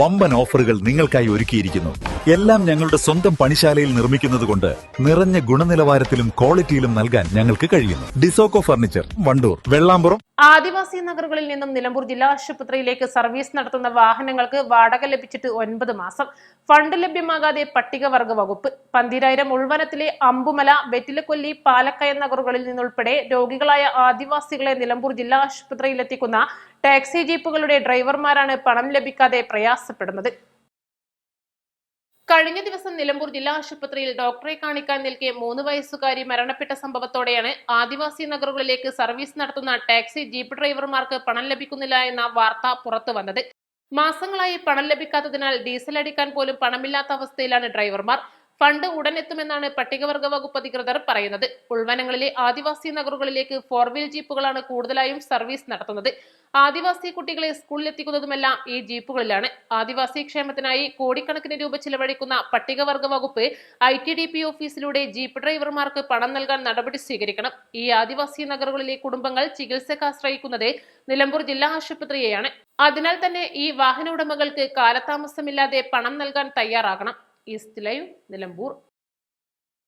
വമ്പൻ ഓഫറുകൾ നിങ്ങൾക്കായി ഒരുക്കിയിരിക്കുന്നു. എല്ലാം ഞങ്ങളുടെ സ്വന്തം പണിശാലയിൽ നിർമ്മിക്കുന്നതുകൊണ്ട് നിറഞ്ഞ ഗുണനിലവാരത്തിലും ക്വാളിറ്റിയിലും നൽകാൻ ഞങ്ങൾക്ക് കഴിയുന്നു. ഡിസോക്കോ ഫർണിച്ചർ വണ്ടൂർ വെള്ളാമ്പുറം. ആദിവാസി നഗറുകളിൽ നിന്നും നിലമ്പൂർ ജില്ലാ ആശുപത്രിയിലേക്ക് സർവീസ് നടത്തുന്ന വാഹനങ്ങൾക്ക് വാടക ലഭിച്ചിട്ട് ഒൻപത് മാസം. ഫണ്ട് ലഭ്യമാകാതെ പട്ടികവർഗ വകുപ്പ്. പന്തിരായിരം ഉൾവനത്തിലെ അമ്പുമല വെറ്റിലക്കൊല്ലി പാലക്കയ നഗറുകളിൽ നിന്നുൾപ്പെടെ രോഗികളായ ആദിവാസികളെ നിലമ്പൂർ ജില്ലാ ആശുപത്രിയിലെത്തിക്കുന്ന ടാക്സി ജീപ്പുകളുടെ ഡ്രൈവർമാരാണ് പണം ലഭിക്കാതെ പ്രയാസപ്പെടുന്നത്. കഴിഞ്ഞ ദിവസം നിലമ്പൂർ ജില്ലാ ആശുപത്രിയിൽ ഡോക്ടറെ കാണിക്കാൻ നിൽക്കെ മൂന്ന് വയസ്സുകാരി മരണപ്പെട്ട സംഭവത്തോടെയാണ് ആദിവാസി നഗറുകളിലേക്ക് സർവീസ് നടത്തുന്ന ടാക്സി ജീപ്പ് ഡ്രൈവർമാർക്ക് പണം ലഭിക്കുന്നില്ല എന്ന വാർത്ത പുറത്തു വന്നത്. മാസങ്ങളായി പണം ലഭിക്കാത്തതിനാൽ ഡീസൽ അടിക്കാൻ പോലും പണമില്ലാത്ത അവസ്ഥയിലാണ് ഡ്രൈവർമാർ. ഫണ്ട് ഉടൻ എത്തുമെന്നാണ് പട്ടികവർഗ വകുപ്പ് അധികൃതർ പറയുന്നത്. ഉൾവനങ്ങളിലെ ആദിവാസി നഗറുകളിലേക്ക് ഫോർ വീൽ ജീപ്പുകളാണ് കൂടുതലായും സർവീസ് നടത്തുന്നത്. ആദിവാസി കുട്ടികളെ സ്കൂളിലെത്തിക്കുന്നതുമെല്ലാം ഈ ജീപ്പുകളിലാണ്. ആദിവാസി ക്ഷേമത്തിനായി കോടിക്കണക്കിന് രൂപ ചിലവഴിക്കുന്ന പട്ടികവർഗ വകുപ്പ് ഐ ടി ഡി പി ഓഫീസിലൂടെ ജീപ്പ് ഡ്രൈവർമാർക്ക് പണം നൽകാൻ നടപടി സ്വീകരിക്കണം. ഈ ആദിവാസി നഗറുകളിലെ കുടുംബങ്ങൾ ചികിത്സക്ക് ആശ്രയിക്കുന്നത് നിലമ്പൂർ ജില്ലാ ആശുപത്രിയെയാണ്. അതിനാൽ തന്നെ ഈ വാഹന ഉടമകൾക്ക് കാലതാമസമില്ലാതെ പണം നൽകാൻ തയ്യാറാകണം. East live Nilambur